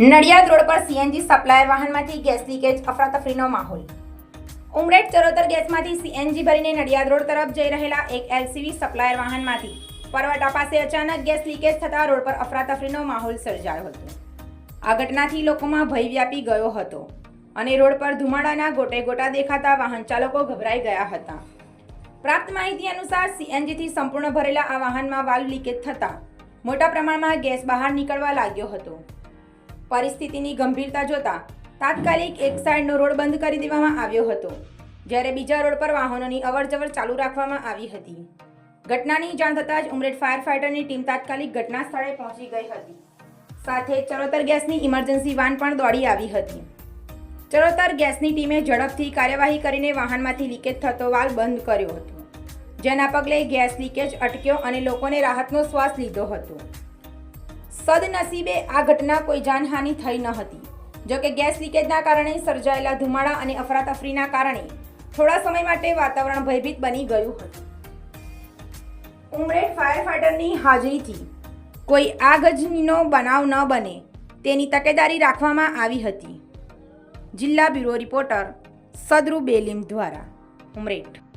Nadiad road પર CNG supplier વાહનમાંથી gas leakage, અફરાતફરીનો માહોલ. ઉમરેટ ચરોતર ગેસમાંથી સીએનજી ભરીને નડિયાદ રોડ તરફ જઈ રહેલા એક એલસીવી સપ્લાયર વાહનમાંથી પરવાટા પાસે અચાનક ગેસ લીકેજ થતા રોડ પર અફરાતફરીનો માહોલ સર્જાયો હતો. આ ઘટનાથી લોકોમાં ભય વ્યાપી ગયો હતો અને રોડ પર ધુમાડાના ગોટે ગોટા દેખાતા વાહન ચાલકો ગભરાઈ ગયા હતા. પ્રાપ્ત માહિતી અનુસાર સીએનજીથી સંપૂર્ણ ભરેલા આ વાહનમાં વાલ્વ લીકેજ થતાં મોટા પ્રમાણમાં ગેસ બહાર નીકળવા લાગ્યો હતો. પરિસ્થિતિની ગંભીરતા જોતા તાત્કાલિક એક સાઈડનો રોડ બંધ કરી દેવામાં આવ્યો હતો, જ્યારે બીજા રોડ પર વાહનોની અવરજવર ચાલુ રાખવામાં આવી હતી. ઘટનાની જાણ થતાં જ ઉમરેઠ ફાયર ફાઇટરની ટીમ તાત્કાલિક ઘટના સ્થળે પહોંચી ગઈ હતી. સાથે ચરોતર ગેસની ઇમરજન્સી વાન પણ દોડી આવી હતી. ચરોતર ગેસની ટીમે ઝડપથી કાર્યવાહી કરીને વાહનમાંથી લીકેજ થતો વાલ બંધ કર્યો હતો, જેના પગલે ગેસ લીકેજ અટક્યો અને લોકોને રાહતનો શ્વાસ લીધો હતો. સદનસીબે આ ઘટના કોઈ જાનહાનિ થઈ ન હતી. જોકે ગેસ લીકેજના કારણે સર્જાયેલા ધુમાડા અને અફરાતફરીના કારણે થોડા સમય માટે વાતાવરણ ભયભીત બની ગયું હતું. ઉમરેઠ ફાયર ફાઈટરની હાજરીથી કોઈ આગજનીનો બનાવ ન બને તેની તકેદારી રાખવામાં આવી હતી. જિલ્લા બ્યુરો રિપોર્ટર સદરુ બેલીમ દ્વારા. ઉમરેઠ